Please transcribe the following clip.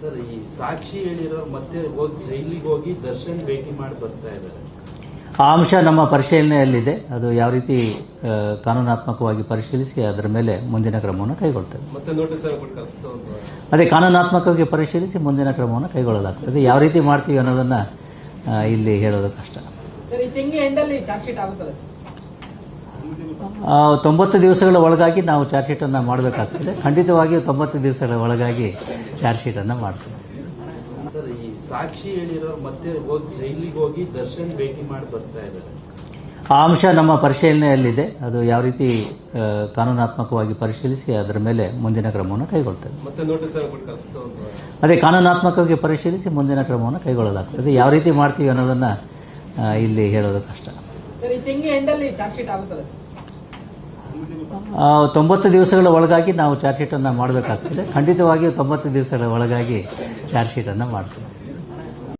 Sir ಈ ಸಾಕ್ಷಿ ಹೇಳಿರೋರು ಮತ್ತೆ ಹೋಗಿ ಜೈಲಿಗೆ ಹೋಗಿ ದರ್ಶನ್ ಭೇಟಿ ಮಾಡಿ ಬರ್ತಾ ಇದ್ದಾರೆ. ಆ ಅಂಶ ನಮ್ಮ ಪರಿಶೀಲನೆಯಲ್ಲಿದೆ. ಅದು ಯಾವ ರೀತಿ ಕಾನೂನಾತ್ಮಕವಾಗಿ ಪರಿಶೀಲಿಸಿ ಅದರ ಮೇಲೆ ಮುಂದಿನ ಕ್ರಮವನ್ನು ಕೈಗೊಳ್ತೇವೆ ಮತ್ತೆ ನೋಟಿಸ್ ಅದೇ ಕಾನೂನಾತ್ಮಕವಾಗಿ ಪರಿಶೀಲಿಸಿ ಮುಂದಿನ ಕ್ರಮವನ್ನು ಕೈಗೊಳ್ಳಲಾಗ್ತದೆ. ಯಾವ ರೀತಿ ಮಾಡ್ತೀವಿ ಅನ್ನೋದನ್ನ ಇಲ್ಲಿ ಹೇಳೋದು ಕಷ್ಟ. ಸರ್ ಈ ತಿಂಗಳ ಎಂಡಲ್ಲಿ ಚಾರ್ಜ್ ಶೀಟ್ ಆಗುತ್ತಲ್ಲ ಸರ್? ತೊಂಬತ್ತು ದಿವಸಗಳ ಒಳಗಾಗಿ ನಾವು ಚಾರ್ಜ್ ಶೀಟನ್ನು ಅನ್ನ ಮಾಡಬೇಕಾಗ್ತದೆ. ಖಂಡಿತವಾಗಿಯೂ ತೊಂಬತ್ತು ದಿವಸಗಳ ಒಳಗಾಗಿ ಚಾರ್ಜ್ ಶೀಟ್ ಅನ್ನ ಮಾಡ್ತೇವೆ. ಸರ್ ಈ ಸಾಕ್ಷಿ ಹೇಳಿರೋರು ಮತ್ತೆ ಹೋಗಿ ಜೈಲಿಗೆ ಹೋಗಿ ದರ್ಶನ್ ಭೇಟಿ ಮಾಡಿ ಬರ್ತಾ ಇದ್ದಾರೆ. ಆ ಅಂಶ ನಮ್ಮ ಪರಿಶೀಲನೆಯಲ್ಲಿದೆ. ಅದು ಯಾವ ರೀತಿ ಕಾನೂನಾತ್ಮಕವಾಗಿ ಪರಿಶೀಲಿಸಿ ಅದರ ಮೇಲೆ ಮುಂದಿನ ಕ್ರಮವನ್ನು ಕೈಗೊಳ್ತೇವೆ. ಅದೇ ಕಾನೂನಾತ್ಮಕವಾಗಿ ಪರಿಶೀಲಿಸಿ ಮುಂದಿನ ಕ್ರಮವನ್ನು ಕೈಗೊಳ್ಳಲಾಗ್ತದೆ. ಯಾವ ರೀತಿ ಮಾಡ್ತೀವಿ ಅನ್ನೋದನ್ನ ಇಲ್ಲಿ ಹೇಳೋದು ಕಷ್ಟ. ತೊಂಬತ್ತು ದಿವಸಗಳ ಒಳಗಾಗಿ ನಾವು ಚಾರ್ಜ್ ಶೀಟನ್ನು ಮಾಡಬೇಕಾಗ್ತದೆ. ಖಂಡಿತವಾಗಿಯೂ ತೊಂಬತ್ತು ದಿವಸಗಳ ಒಳಗಾಗಿ ಚಾರ್ಜ್ ಶೀಟನ್ನು ಮಾಡ್ತೇವೆ.